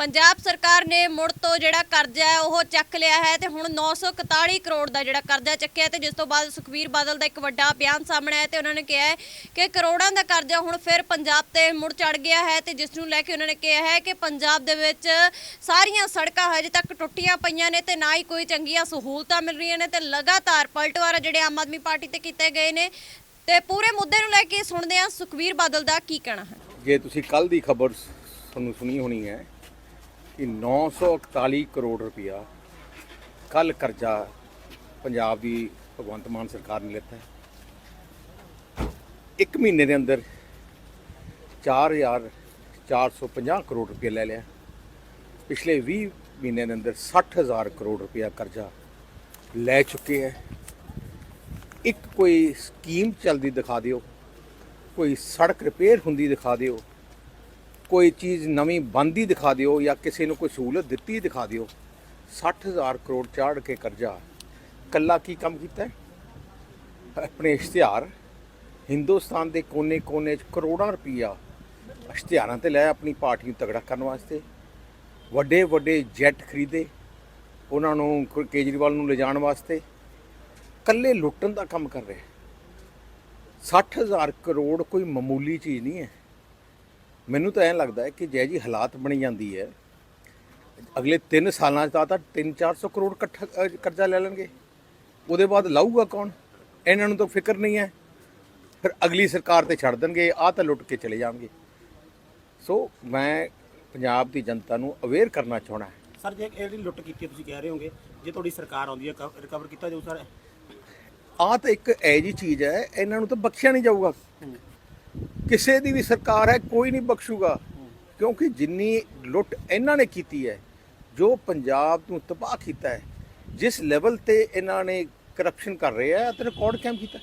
ਪੰਜਾਬ ਸਰਕਾਰ ਨੇ ਮੁੜ ਤੋਂ ਜਿਹੜਾ ਕਰਜ਼ਾ ਹੈ ਉਹ ਚੱਕ ਲਿਆ ਹੈ ਤੇ ਹੁਣ 941 ਕਰੋੜ ਦਾ ਜਿਹੜਾ ਕਰਜ਼ਾ ਚੱਕਿਆ ਤੇ ਜਿਸ ਤੋਂ ਬਾਅਦ ਸੁਖਬੀਰ ਬਾਦਲ ਦਾ ਇੱਕ ਵੱਡਾ ਬਿਆਨ ਸਾਹਮਣੇ ਆਇਆ ਤੇ ਉਹਨਾਂ ਨੇ ਕਿਹਾ ਹੈ ਕਿ ਕਰੋੜਾਂ ਦਾ ਕਰਜ਼ਾ ਹੁਣ ਫਿਰ ਪੰਜਾਬ ਤੇ ਮੁੜ ਚੜ ਗਿਆ ਹੈ ਤੇ ਜਿਸ ਨੂੰ ਲੈ ਕੇ ਉਹਨਾਂ ਨੇ ਕਿਹਾ ਹੈ ਕਿ ਪੰਜਾਬ ਦੇ ਵਿੱਚ ਸਾਰੀਆਂ ਸੜਕਾਂ ਹਜੇ ਤੱਕ ਟੁੱਟੀਆਂ ਪਈਆਂ ਨੇ ਤੇ ਨਾ ਹੀ ਕੋਈ ਚੰਗੀਆਂ ਸਹੂਲਤਾਂ ਮਿਲ ਰਹੀਆਂ ਨੇ ਤੇ ਲਗਾਤਾਰ ਪਲਟਵਾਰਾ ਜਿਹੜੇ ਆਮ ਆਦਮੀ ਪਾਰਟੀ ਤੇ ਕੀਤੇ ਗਏ ਨੇ ਤੇ ਪੂਰੇ ਮੁੱਦੇ ਨੂੰ ਲੈ ਕੇ ਸੁਣਦੇ ਹਾਂ ਸੁਖਬੀਰ ਬਾਦਲ ਦਾ ਕੀ ਕਹਿਣਾ ਹੈ। ਜੇ ਤੁਸੀਂ ਕੱਲ ਦੀ ਖਬਰ ਤੁਹਾਨੂੰ ਸੁਣੀ ਹੋਣੀ ਹੈ ਕਿ 941 ਕਰੋੜ ਰੁਪਇਆ ਕੱਲ ਕਰਜ਼ਾ ਪੰਜਾਬ ਦੀ ਭਗਵੰਤ ਮਾਨ ਸਰਕਾਰ ਨੇ ਲਿੱਤਾ ਹੈ। ਇੱਕ ਮਹੀਨੇ ਦੇ ਅੰਦਰ 4450 ਕਰੋੜ ਰੁਪਇਆ ਲੈ ਲਿਆ। ਪਿਛਲੇ 20 ਮਹੀਨੇ ਦੇ ਅੰਦਰ 60000 ਕਰੋੜ ਰੁਪਇਆ ਕਰਜ਼ਾ ਲੈ ਚੁੱਕੇ ਹੈ। ਇੱਕ ਕੋਈ ਸਕੀਮ ਚੱਲਦੀ ਦਿਖਾ ਦਿਓ, ਕੋਈ ਸੜਕ ਰਿਪੇਅਰ ਹੁੰਦੀ ਦਿਖਾ ਦਿਓ ਕੋਈ ਚੀਜ਼ ਨਵੀਂ ਬੰਦੀ ਦਿਖਾ ਦਿਓ ਜਾਂ ਕਿਸੇ ਨੂੰ ਕੋਈ ਸਹੂਲਤ ਦਿੱਤੀ ਦਿਖਾ ਦਿਓ 60000 ਕਰੋੜ ਚਾੜ ਕੇ ਕਰਜ਼ਾ। ਕੱਲਾ ਕੀ ਕੰਮ ਕੀਤਾ ਹੈ? ਆਪਣੇ ਇਸ਼ਤਿਹਾਰ। ਹਿੰਦੁਸਤਾਨ ਦੇ ਕੋਨੇ-ਕੋਨੇ 'ਚ ਕਰੋੜਾਂ ਰੁਪਈਆ ਇਸ਼ਤਿਹਾਰਾਂ ਤੇ ਲੈ ਆਪਣੀ ਪਾਰਟੀ ਨੂੰ ਤਗੜਾ ਕਰਨ ਵਾਸਤੇ। ਵੱਡੇ ਵੱਡੇ ਜੈਟ ਖਰੀਦੇ, ਉਹਨਾਂ ਨੂੰ ਕੇਜਰੀਵਾਲ ਨੂੰ ਲਿਜਾਣ ਵਾਸਤੇ। ਕੱਲੇ ਲੁੱਟਣ ਦਾ ਕੰਮ ਕਰ ਰਿਹਾ। 60000 ਕਰੋੜ ਕੋਈ ਮਾਮੂਲੀ ਚੀਜ਼ ਨਹੀਂ ਹੈ। ਮੈਨੂੰ ਤਾਂ ਐਂ ਲੱਗਦਾ ਹੈ ਕਿ ਜੈ ਜੀ ਹਾਲਾਤ ਬਣੀ ਜਾਂਦੀ ਹੈ ਅਗਲੇ 3 ਸਾਲਾਂ 'ਚ ਤਾਂ ਤਾਂ 3-400 ਕਰੋੜ ਇਕੱਠਾ ਕਰਜ਼ਾ ਲੈ ਲੈਣਗੇ। ਉਹਦੇ ਬਾਅਦ ਲਾਊਗਾ ਕੌਣ? ਇਹਨਾਂ ਨੂੰ ਤਾਂ ਫਿਕਰ ਨਹੀਂ ਹੈ। ਫਿਰ ਅਗਲੀ ਸਰਕਾਰ ਤੇ ਛੱਡ ਦੇਣਗੇ ਆਹ ਤਾਂ ਲੁੱਟ ਕੇ ਚਲੇ ਜਾਣਗੇ। ਸੋ ਮੈਂ ਪੰਜਾਬ ਦੀ ਜਨਤਾ ਨੂੰ ਅਵੇਅਰ ਕਰਨਾ ਚਾਹਣਾ ਹੈ। ਸਰ ਜੇ ਇਹ ਲੁੱਟ ਕੀਤੀ ਤੁਸੀਂ ਕਹਿ ਰਹੇ ਹੋਗੇ ਜੇ ਤੁਹਾਡੀ ਸਰਕਾਰ ਆਉਂਦੀ ਹੈ ਰਿਕਵਰ ਕੀਤਾ ਜਾਊ ਸਰ? ਆਹ ਤਾਂ ਇੱਕ ਐ ਜੀ ਚੀਜ਼ ਹੈ ਇਹਨਾਂ ਨੂੰ ਤਾਂ ਬਖਸ਼ਿਆ ਨਹੀਂ ਜਾਊਗਾ। ਕਿਸੇ ਦੀ ਵੀ ਸਰਕਾਰ ਹੈ, ਕੋਈ ਨਹੀਂ ਬਖਸ਼ੂਗਾ। ਕਿਉਂਕਿ ਜਿੰਨੀ ਲੁੱਟ ਇਹਨਾਂ ਨੇ ਕੀਤੀ ਹੈ, ਜੋ ਪੰਜਾਬ ਨੂੰ ਤਬਾਹ ਕੀਤਾ ਹੈ, ਜਿਸ ਲੈਵਲ ਤੇ ਇਹਨਾਂ ਨੇ ਕਰਪਸ਼ਨ ਕਰ ਰਹੇ ਆ ਤੇ ਰਿਕਾਰਡ ਕੈਮ ਕੀਤਾ